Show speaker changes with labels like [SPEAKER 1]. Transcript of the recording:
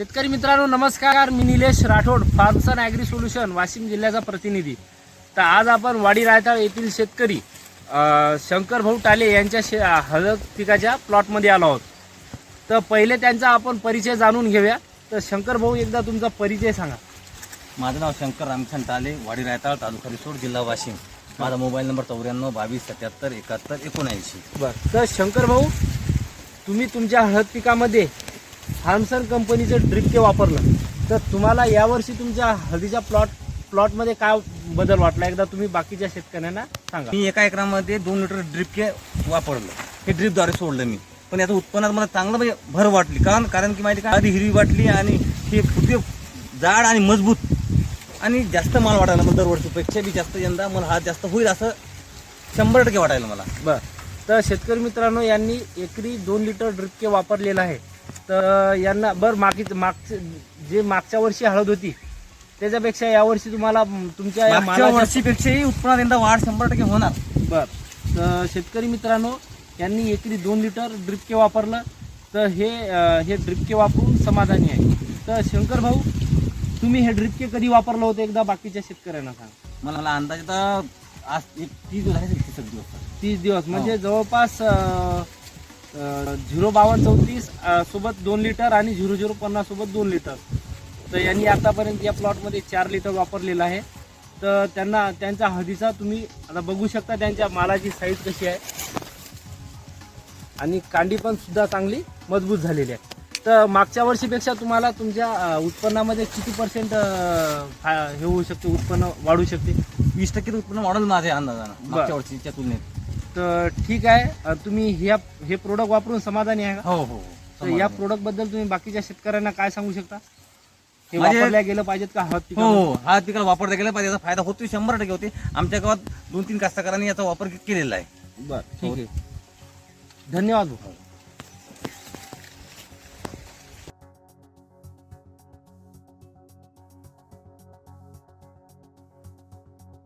[SPEAKER 1] शेतकरी मित्रांनो नमस्कार. मी Nilesh Rathod farms and agri solution Washim जिल्ह्याचा प्रतिनिधी. तर आज आपण वाडी रायताळ येथील शेतकरी शंकर भाऊ टाले यांच्या शे हळद पिकाच्या प्लॉटमध्ये आलो आहोत. तर पहिले त्यांचा आपण परिचय जाणून घेऊया. तर शंकर भाऊ एकदा तुमचा परिचय सांगा.
[SPEAKER 2] माझं नाव शंकर रामचंद टाले वाडी रायताळ तालुका रिसोड जिल्हा वाशिम. माझा मोबाईल नंबर चौऱ्याण्णव बावीस सत्याहत्तर एकाहत्तर एकोणऐंशी.
[SPEAKER 1] बरं. तर शंकर भाऊ तुम्ही तुमच्या हळद पिकामध्ये हार्मसन कंपनीचं ड्रिपके वापरलं. तर तुम्हाला यावर्षी तुमच्या हळदीच्या प्लॉट प्लॉटमध्ये काय बदल वाटला? एकदा तुम्ही बाकीच्या शेतकऱ्यांना सांगा.
[SPEAKER 2] मी एका एकरामध्ये दोन लिटर ड्रिप वापरलं. हे ड्रिपद्वारे सोडलं मी. पण याचं उत्पन्नात मला चांगलं म्हणजे भर वाटली. कारण कारण की माहिती का? आधी हिरवी वाटली आणि हे फुटे जाड आणि मजबूत. आणि जास्त माल वाटायला मला दरवर्षीपेक्षा बी जास्त यंदा मला हा जास्त होईल असं शंभर टक्के वाटायला मला.
[SPEAKER 1] बर. तर शेतकरी मित्रांनो यांनी एकरी दोन लिटर ड्रिपके वापरलेलं आहे. तर यांना बरं मागी मागचे जे मागच्या वर्षी हळद होती त्याच्यापेक्षा यावर्षी तुम्हाला तुमच्या या
[SPEAKER 2] मागच्या
[SPEAKER 1] मालाच्या-
[SPEAKER 2] वर्षीपेक्षाही उत्पन्नात यंदा वाढ शंभर टक्के होणार.
[SPEAKER 1] बर. तर शेतकरी मित्रांनो यांनी एकरी दोन लिटर ड्रिपके वापरलं. तर हे अं, हे ड्रिपके वापरून समाधानी आहे. तर शंकर भाऊ तुम्ही हे ड्रिपके कधी वापरलं होतं एकदा? बाकीच्या शेतकऱ्यांना सांगा.
[SPEAKER 2] मला मला अंदाजे तर आज एक तीस दिवस आहे तीस दिवस.
[SPEAKER 1] तीस दिवस. म्हणजे जवळपास झिरो बावन्न चौतीस सोबत दोन लिटर आणि झिरो झिरो पन्नास सोबत दोन लिटर. तर यांनी आतापर्यंत या प्लॉटमध्ये चार लिटर वापरलेलं आहे. तर त्यांना त्यांच्या हळदीचा तुम्ही आता बघू शकता त्यांच्या मालाची साईज कशी आहे. आणि कांडी पण सुद्धा चांगली मजबूत झालेली आहे. तर मागच्या वर्षीपेक्षा तुम्हाला तुमच्या उत्पन्नामध्ये किती पर्सेंट हे होऊ शकते उत्पन्न वाढू शकते?
[SPEAKER 2] वीस टक्के उत्पन्न वाढलं माझ्या अंदाजानं मागच्या वर्षीच्या तुलनेत.
[SPEAKER 1] तर ठीक आहे. तुम्ही ह्या हे प्रोडक्ट वापरून समाधानी आहे का?
[SPEAKER 2] हो हो
[SPEAKER 1] तर या प्रोडक्टबद्दल तुम्ही बाकीच्या शेतकऱ्यांना काय सांगू शकता? हे
[SPEAKER 2] माझे-
[SPEAKER 1] वापरल्या गेलं पाहिजेत का? हळद
[SPEAKER 2] हो? हो हा पिकाला वापरता गेला पाहिजे. याचा फायदा होतो शंभर टक्के होते आमच्या गावात दोन तीन कास्तकारांनी याचा वापर केलेला आहे.
[SPEAKER 1] बरं ठीक आहे. धन्यवाद भाऊ.